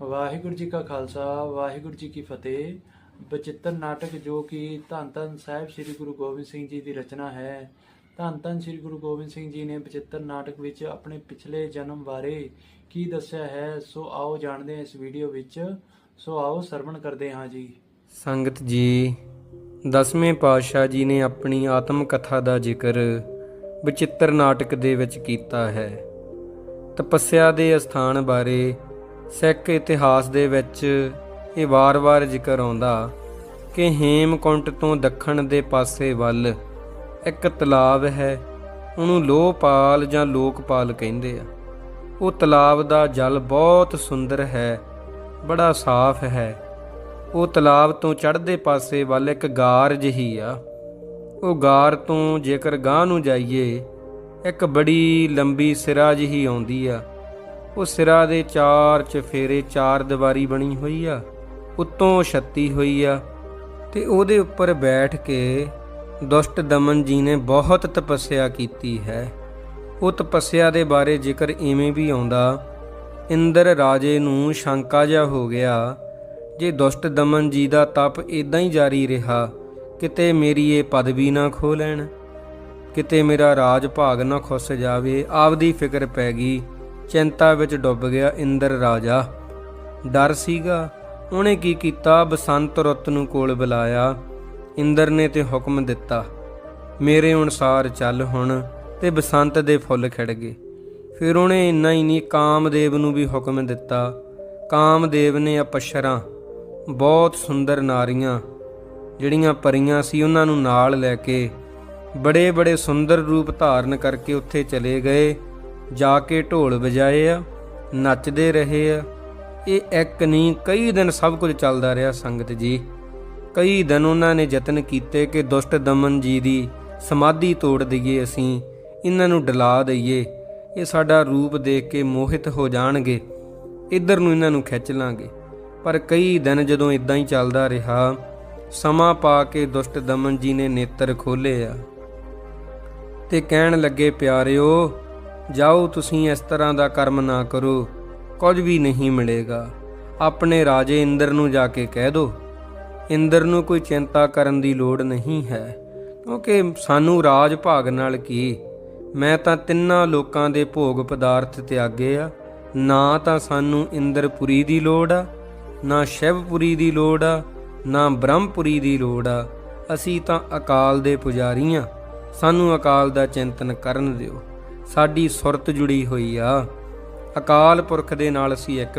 ਵਾਹਿਗੁਰੂ ਜੀ ਕਾ ਖਾਲਸਾ, ਵਾਹਿਗੁਰੂ ਜੀ ਕੀ ਫਤਿਹ। ਬਚਿੱਤਰ ਨਾਟਕ ਜੋ ਕਿ ਧੰਨ ਧੰਨ ਸਾਹਿਬ ਸ੍ਰੀ ਗੁਰੂ ਗੋਬਿੰਦ ਸਿੰਘ ਜੀ ਦੀ ਰਚਨਾ ਹੈ। ਧੰਨ ਧੰਨ ਸ੍ਰੀ ਗੁਰੂ ਗੋਬਿੰਦ ਸਿੰਘ ਜੀ ਨੇ ਬਚਿੱਤਰ ਨਾਟਕ ਵਿੱਚ ਆਪਣੇ ਪਿਛਲੇ ਜਨਮ ਬਾਰੇ ਕੀ ਦੱਸਿਆ ਹੈ, ਸੋ ਆਓ ਜਾਣਦੇ ਹਾਂ ਇਸ ਵੀਡੀਓ ਵਿੱਚ। ਸੋ ਆਓ ਸਰਵਣ ਕਰਦੇ ਹਾਂ ਜੀ। ਸੰਗਤ ਜੀ, ਦਸਵੇਂ ਪਾਤਸ਼ਾਹ ਜੀ ਨੇ ਆਪਣੀ ਆਤਮ ਕਥਾ ਦਾ ਜ਼ਿਕਰ ਬਚਿੱਤਰ ਨਾਟਕ ਦੇ ਵਿੱਚ ਕੀਤਾ ਹੈ। ਤਪੱਸਿਆ ਦੇ ਅਸਥਾਨ ਬਾਰੇ ਸਿੱਖ ਇਤਿਹਾਸ ਦੇ ਵਿੱਚ ਇਹ ਵਾਰ-ਵਾਰ ਜ਼ਿਕਰ ਆਉਂਦਾ ਕਿ ਹੇਮਕੁੰਟ ਤੋਂ ਦੱਖਣ ਦੇ ਪਾਸੇ ਵੱਲ ਇੱਕ ਤਲਾਬ ਹੈ, ਉਹਨੂੰ ਲੋਹਪਾਲ ਜਾਂ ਲੋਕਪਾਲ ਕਹਿੰਦੇ ਆ। ਉਹ ਤਲਾਬ ਦਾ ਜਲ ਬਹੁਤ ਸੁੰਦਰ ਹੈ, ਬੜਾ ਸਾਫ਼ ਹੈ। ਉਹ ਤਲਾਬ ਤੋਂ ਚੜ੍ਹਦੇ ਪਾਸੇ ਵੱਲ ਇੱਕ ਗਾਰ ਜਿਹੀ ਆ। ਉਹ ਗਾਰ ਤੋਂ ਜੇਕਰ ਗਾਂ ਨੂੰ ਜਾਈਏ, ਇੱਕ ਬੜੀ ਲੰਬੀ ਸਿਰਾ ਜਿਹੀ ਆਉਂਦੀ ਆ। ਉਹ ਸਿਰਾ ਦੇ ਚਾਰ ਚਫੇਰੇ ਚਾਰ ਦੀਵਾਰੀ ਬਣੀ ਹੋਈ ਆ, ਉੱਤੋਂ ਛੱਤੀ ਹੋਈ ਆ ਤੇ ਉਹਦੇ ਉੱਪਰ ਬੈਠ ਕੇ ਦੁਸ਼ਟ ਦਮਨ ਜੀ ਨੇ ਬਹੁਤ ਤਪੱਸਿਆ ਕੀਤੀ ਹੈ। ਉਹ ਤਪੱਸਿਆ ਦੇ ਬਾਰੇ ਜ਼ਿਕਰ ਇਵੇਂ ਵੀ ਆਉਂਦਾ, ਇੰਦਰ ਰਾਜੇ ਨੂੰ ਸ਼ੰਕਾ ਜਿਹਾ ਹੋ ਗਿਆ, ਜੇ ਦੁਸ਼ਟ ਦਮਨ ਜੀ ਦਾ ਤਪ ਇਦਾਂ ਹੀ ਜਾਰੀ ਰਿਹਾ, ਕਿਤੇ ਮੇਰੀ ਇਹ ਪਦਵੀ ਨਾ ਖੋ ਲੈਣ, ਕਿਤੇ ਮੇਰਾ ਰਾਜ ਭਾਗ ਨਾ ਖੁੱਸ ਜਾਵੇ, ਆਪਦੀ ਫਿਕਰ ਪੈ ਗਈ ਚਿੰਤਾ ਵਿੱਚ ਡੁੱਬ ਗਿਆ ਇੰਦਰ ਰਾਜਾ। ਡਰ ਸੀਗਾ। ਉਹਨੇ ਕੀ ਕੀਤਾ? ਬਸੰਤ ਰੁੱਤ ਨੂੰ ਕੋਲ ਬੁਲਾਇਆ। ਇੰਦਰ ਨੇ ਤੇ ਹੁਕਮ ਦਿੱਤਾ, ਮੇਰੇ ਅਨੁਸਾਰ ਚੱਲ ਹੁਣ। ਤੇ ਬਸੰਤ ਦੇ ਫੁੱਲ ਖਿੜ ਗਏ। ਫਿਰ ਉਹਨੇ ਇੰਨਾ ਹੀ ਨਹੀਂ, ਕਾਮਦੇਵ ਨੂੰ ਵੀ ਹੁਕਮ ਦਿੱਤਾ। ਕਾਮਦੇਵ ਨੇ ਅਪਸ਼ਰਾਂ, ਬਹੁਤ ਸੁੰਦਰ ਨਾਰੀਆਂ ਜਿਹੜੀਆਂ ਪਰੀਆਂ ਸੀ, ਉਹਨਾਂ ਨੂੰ ਨਾਲ ਲੈ ਕੇ ਬੜੇ ਬੜੇ ਸੁੰਦਰ ਰੂਪ ਧਾਰਨ ਕਰਕੇ ਉੱਥੇ ਚਲੇ ਗਏ। ਜਾ ਕੇ ਢੋਲ ਵਜਾਏ ਆ, ਨੱਚਦੇ ਰਹੇ ਆ। ਇਹ ਇੱਕ ਨਹੀਂ ਕਈ ਦਿਨ ਸਭ ਕੁਝ ਚੱਲਦਾ ਰਿਹਾ ਸੰਗਤ ਜੀ। ਕਈ ਦਿਨ ਉਹਨਾਂ ਨੇ ਯਤਨ ਕੀਤੇ ਕਿ ਦੁਸ਼ਟ ਦਮਨ ਜੀ ਦੀ ਸਮਾਧੀ ਤੋੜ ਦਈਏ ਅਸੀਂ, ਇਹਨਾਂ ਨੂੰ ਡਲਾ ਦਈਏ। ਇਹ ਸਾਡਾ ਰੂਪ ਦੇਖ ਕੇ ਮੋਹਿਤ ਹੋ ਜਾਣਗੇ, ਇੱਧਰ ਨੂੰ ਇਹਨਾਂ ਨੂੰ ਖਿੱਚ ਲਾਂਗੇ। ਪਰ ਕਈ ਦਿਨ ਜਦੋਂ ਇਦਾਂ ਹੀ ਚੱਲਦਾ ਰਿਹਾ, ਸਮਾਂ ਪਾ ਕੇ ਦੁਸ਼ਟ ਦਮਨ ਜੀ ਨੇ ਨੇਤਰ ਖੋਲੇ ਆ। ਤੇ ਕਹਿਣ ਲੱਗੇ, ਪਿਆਰਿਓ ਜਾਓ ਤੁਸੀਂ ਇਸ ਤਰ੍ਹਾਂ ਦਾ ਕਰਮ ਨਾ ਕਰੋ, ਕੁਝ ਵੀ ਨਹੀਂ ਮਿਲੇਗਾ। ਆਪਣੇ ਰਾਜੇ ਇੰਦਰ ਨੂੰ ਜਾ ਕੇ ਕਹਿ ਦਿਓ ਇੰਦਰ ਨੂੰ ਕੋਈ ਚਿੰਤਾ ਕਰਨ ਦੀ ਲੋੜ ਨਹੀਂ ਹੈ, ਕਿਉਂਕਿ ਸਾਨੂੰ ਰਾਜ ਭਾਗ ਨਾਲ ਕੀ? ਮੈਂ ਤਾਂ ਤਿੰਨਾਂ ਲੋਕਾਂ ਦੇ ਭੋਗ ਪਦਾਰਥ ਤਿਆਗੇ ਆ, ਨਾ ਤਾਂ ਸਾਨੂੰ ਇੰਦਰਪੁਰੀ ਦੀ ਲੋੜ ਆ, ਨਾ ਸ਼ਿਵਪੁਰੀ ਦੀ ਲੋੜ ਆ, ਨਾ ਬ੍ਰਹਮਪੁਰੀ ਦੀ ਲੋੜ ਆ। ਅਸੀਂ ਤਾਂ ਅਕਾਲ ਦੇ ਪੁਜਾਰੀ ਆ, ਸਾਨੂੰ ਅਕਾਲ ਦਾ ਚਿੰਤਨ ਕਰਨ ਦਿਓ। ਸਾਡੀ ਸੁਰਤ ਜੁੜੀ ਹੋਈ ਆ। ਅਕਾਲ ਪੁਰਖ ਦੇ ਨਾਲ ਅਸੀਂ ਇੱਕ